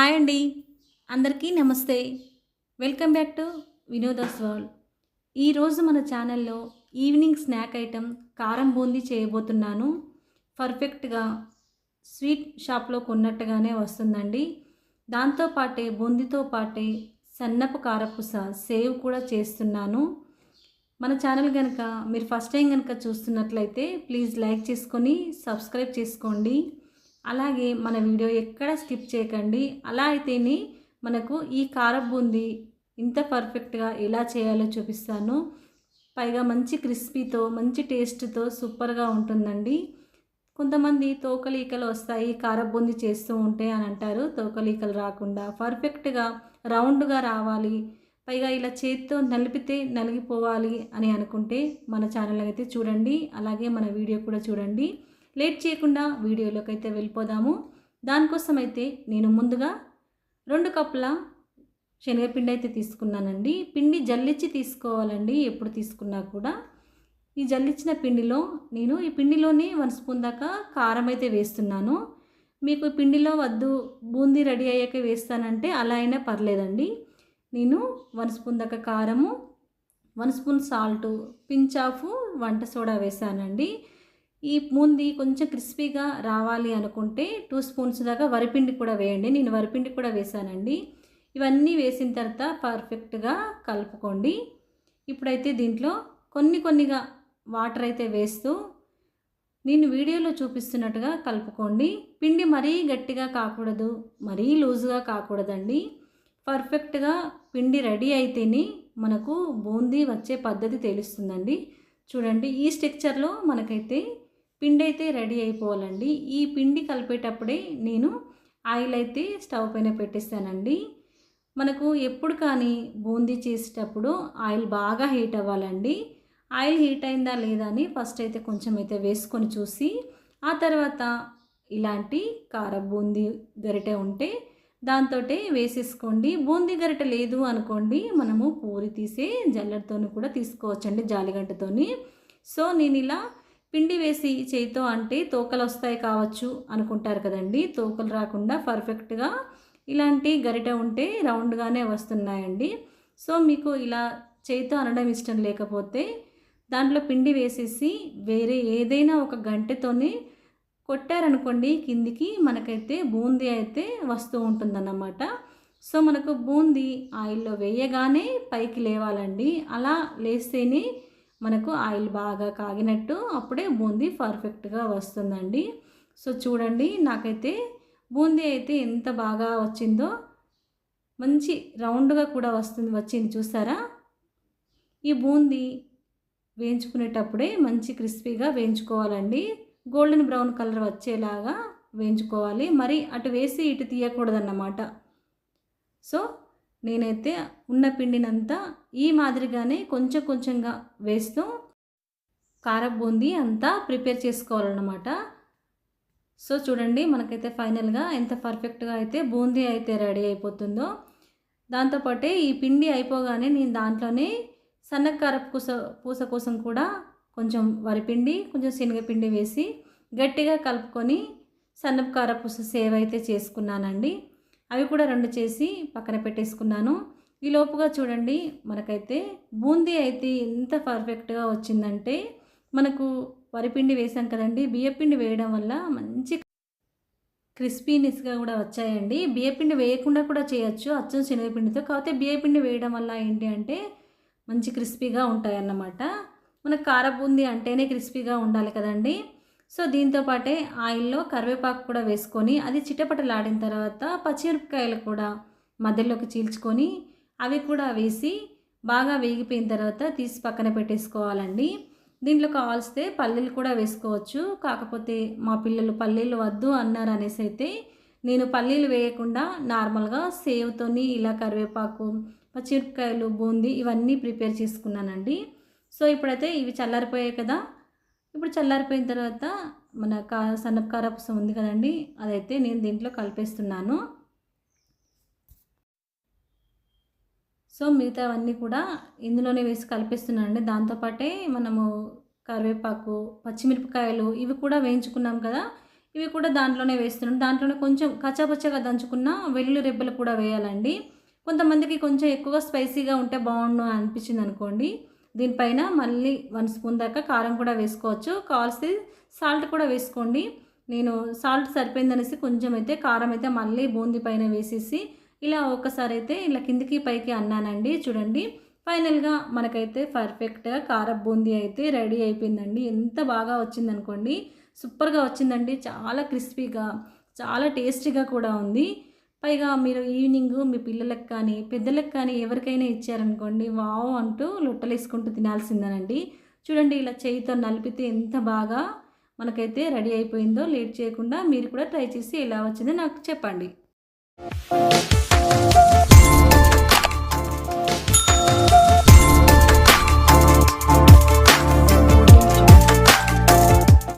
Hi అండి. అందరికీ నమస్తే. Welcome back to Vinodas world ఈరోజు మన ఛానల్లో ఈవినింగ్ స్నాక్ ఐటెం కారం బూందీ చేయబోతున్నాను. పర్ఫెక్ట్గా స్వీట్ షాప్లో కొన్నట్టుగానే వస్తుందండి. దాంతోపాటే బూందీతో పాటే సన్నపు కారపూస సేవ్ కూడా చేస్తున్నాను. మన ఛానల్ కనుక మీరు ఫస్ట్ టైం కనుక చూస్తున్నట్లయితే ప్లీజ్ లైక్ చేసుకొని సబ్స్క్రైబ్ చేసుకోండి. అలాగే మన వీడియో ఎక్కడ స్కిప్ చేయకండి. అలా అయితేనే మనకు ఈ కారం బూందీ ఇంత పర్ఫెక్ట్గా ఎలా చేయాలో చూపిస్తాను. పైగా మంచి క్రిస్పీతో మంచి టేస్ట్తో సూపర్గా ఉంటుందండి. కొంతమంది తోకలీకలు వస్తాయి కారం చేస్తూ ఉంటే అని అంటారు. తోకలీకలు రాకుండా పర్ఫెక్ట్గా రౌండ్గా రావాలి. పైగా ఇలా చేతితో నలిపితే నలిగిపోవాలి అని అనుకుంటే మన ఛానల్ అయితే చూడండి. అలాగే మన వీడియో కూడా చూడండి. లేట్ చేయకుండా వీడియోలోకి అయితే వెళ్ళిపోదాము. దానికోసం అయితే నేను ముందుగా రెండు కప్పుల శనగపిండి అయితే తీసుకున్నానండి. పిండి జల్లించి తీసుకోవాలండి ఎప్పుడు తీసుకున్నా కూడా. ఈ జల్లించిన పిండిలో నేను ఈ పిండిలోనే వన్ స్పూన్ దాకా కారం అయితే వేస్తున్నాను. మీకు పిండిలో వద్దు బూందీ రెడీ అయ్యాక వేస్తానంటే అలా అయినా పర్లేదండి. నేను వన్ స్పూన్ దాకా కారము one spoon salt pinch of వంట సోడా వేసానండి. ఈ బూందీ కొంచెం క్రిస్పీగా రావాలి అనుకుంటే టూ స్పూన్స్ దాకా వరిపిండి కూడా వేయండి. నేను వరిపిండి కూడా వేసానండి. ఇవన్నీ వేసిన తర్వాత పర్ఫెక్ట్గా కలుపుకోండి. ఇప్పుడైతే దీంట్లో కొన్ని కొన్నిగా వాటర్ అయితే వేస్తూ నేను వీడియోలో చూపిస్తున్నట్టుగా కలుపుకోండి. పిండి మరీ గట్టిగా కాకూడదు మరీ లూజుగా కాకూడదండి. పర్ఫెక్ట్గా పిండి రెడీ అయితేనే మనకు బూందీ వచ్చే పద్ధతి తెలుస్తుందండి. చూడండి ఈ స్ట్రక్చర్లో మనకైతే పిండి అయితే రెడీ అయిపోవాలండి. ఈ పిండి కలిపేటప్పుడే నేను ఆయిల్ అయితే స్టవ్ పైన పెట్టేస్తానండి. మనకు ఎప్పుడు కానీ బూందీ చేసేటప్పుడు ఆయిల్ బాగా హీట్ అవ్వాలండి. ఆయిల్ హీట్ అయిందా లేదా అని ఫస్ట్ అయితే కొంచెం అయితే వేసుకొని చూసి ఆ తర్వాత ఇలాంటి కార బూందీ గరిటె ఉంటే దాంతో వేసేసుకోండి. బూందీ గరిటె లేదు అనుకోండి మనము పూరి తీసే జల్లెడతో కూడా తీసుకోవచ్చండి జాలిగంటతోని. సో నేను ఇలా పిండి వేసి చేయితో అంటే తోకలు వస్తాయి కావచ్చు అనుకుంటారు కదండి. తోకలు రాకుండా పర్ఫెక్ట్గా ఇలాంటి గరిటె ఉంటే రౌండ్గానే వస్తున్నాయండి. సో మీకు ఇలా చేయితో అనడం ఇష్టం లేకపోతే దాంట్లో పిండి వేసేసి వేరే ఏదైనా ఒక గంటతోనే కొట్టారనుకోండి కిందికి మనకైతే బూందీ అయితే వస్తూ ఉంటుందన్నమాట. సో మనకు బూందీ ఆయిల్లో వేయగానే పైకి లేవాలండి. అలా లేస్తేనే మనకు ఆయిల్ బాగా కాగినట్టు అప్పుడే బూందీ పర్ఫెక్ట్గా వస్తుందండి. సో చూడండి నాకైతే బూందీ అయితే ఎంత బాగా వచ్చిందో మంచి రౌండ్గా కూడా వస్తుంది వచ్చింది చూసారా? ఈ బూందీ వేయించుకునేటప్పుడే మంచి క్రిస్పీగా వేయించుకోవాలండి. గోల్డెన్ బ్రౌన్ కలర్ వచ్చేలాగా వేయించుకోవాలి. మరి అటు వేసి ఇటు తీయకూడదన్నమాట. సో నేనైతే ఉన్న పిండినంతా ఈ మాదిరిగానే కొంచెం కొంచెంగా వేస్తూ కార బూందీ అంతా ప్రిపేర్ చేసుకోవాలన్నమాట. సో చూడండి మనకైతే ఫైనల్గా ఎంత పర్ఫెక్ట్గా అయితే బూందీ అయితే రెడీ అయిపోతుందో. దాంతోపాటే ఈ పిండి అయిపోగానే నేను దాంట్లోనే సన్నకార పూస పూస కోసం కూడా కొంచెం వరిపిండి కొంచెం శనగపిండి వేసి గట్టిగా కలుపుకొని సన్నపు కారపూస సేవ్ అయితే చేసుకున్నానండి. అవి కూడా రెండు చేసి పక్కన పెట్టేసుకున్నాను. ఈ లోపుగా చూడండి మనకైతే బూందీ అయితే ఎంత పర్ఫెక్ట్గా వచ్చిందంటే మనకు వరిపిండి వేసాం కదండి. బియ్యపిండి వేయడం వల్ల మంచి క్రిస్పీనెస్గా కూడా వచ్చాయండి. బియ్యపిండి వేయకుండా కూడా చేయొచ్చు అచ్చం శనగపిండితో. కాకపోతే బియ్యపిండి వేయడం వల్ల ఏంటి అంటే మంచి క్రిస్పీగా ఉంటాయన్నమాట. మనకు కార బూందీ అంటేనే క్రిస్పీగా ఉండాలి కదండీ. సో దీంతో పాటే ఆయిల్లో కరివేపాకు కూడా వేసుకొని అది చిటపటలాడిన తర్వాత పచ్చిమిరపకాయలు కూడా మధ్యలోకి చీల్చుకొని అవి కూడా వేసి బాగా వేగిపోయిన తర్వాత తీసి పక్కన పెట్టేసుకోవాలండి. దీంట్లో కావాల్స్తే పల్లీలు కూడా వేసుకోవచ్చు. కాకపోతే మా పిల్లలు పల్లీలు వద్దు అన్నారు అనేసి అయితే నేను పల్లీలు వేయకుండా నార్మల్గా సేవ్తోని ఇలా కరివేపాకు పచ్చిమిరపకాయలు బూందీ ఇవన్నీ ప్రిపేర్ చేసుకున్నానండి. సో ఇప్పుడైతే ఇవి చల్లారిపోయాయి కదా ఇప్పుడు చల్లారిపోయిన తర్వాత మన కా సన్నప కారపుసం ఉంది కదండి అదైతే నేను దీంట్లో కలిపేస్తున్నాను. సో మిగతావన్నీ కూడా ఇందులోనే వేసి కలిపిస్తున్నానండి. దాంతోపాటే మనము కరివేపాకు పచ్చిమిరపకాయలు ఇవి కూడా వేయించుకున్నాం కదా ఇవి కూడా దాంట్లోనే వేస్తున్నాను. దాంట్లోనే కొంచెం కచ్చాపచ్చగా దంచుకున్న వెల్లుల్లి రెబ్బలు కూడా వేయాలండి. కొంతమందికి కొంచెం ఎక్కువగా స్పైసీగా ఉంటే బాగుండు అనిపించింది అనుకోండి దీనిపైన మళ్ళీ వన్ స్పూన్ దాకా కారం కూడా వేసుకోవచ్చు. కావాల్సి సాల్ట్ కూడా వేసుకోండి. నేను సాల్ట్ సరిపోయిందనేసి కొంచెం అయితే కారం అయితే మళ్ళీ బూందీ పైన వేసేసి ఇలా ఒకసారి అయితే ఇలా కిందికి పైకి అన్నానండి. చూడండి ఫైనల్గా మనకైతే పర్ఫెక్ట్గా కార బూందీ అయితే రెడీ అయిపోయిందండి. ఎంత బాగా వచ్చిందనుకోండి. సూపర్గా వచ్చిందండి. చాలా క్రిస్పీగా చాలా టేస్టీగా కూడా ఉంది. పైగా మీరు ఈవినింగ్ మీ పిల్లలకు కానీ పెద్దలకు కానీ ఎవరికైనా ఇచ్చారనుకోండి వావ్ అంటూ లొట్టలేసుకుంటూ తినాల్సిందేనండి. చూడండి ఇలా చేయితో నలిపితే ఎంత బాగా మనకైతే రెడీ అయిపోయిందో లేట్ చేయకుండా మీరు కూడా ట్రై చేసి ఎలా వచ్చిందో నాకు చెప్పండి.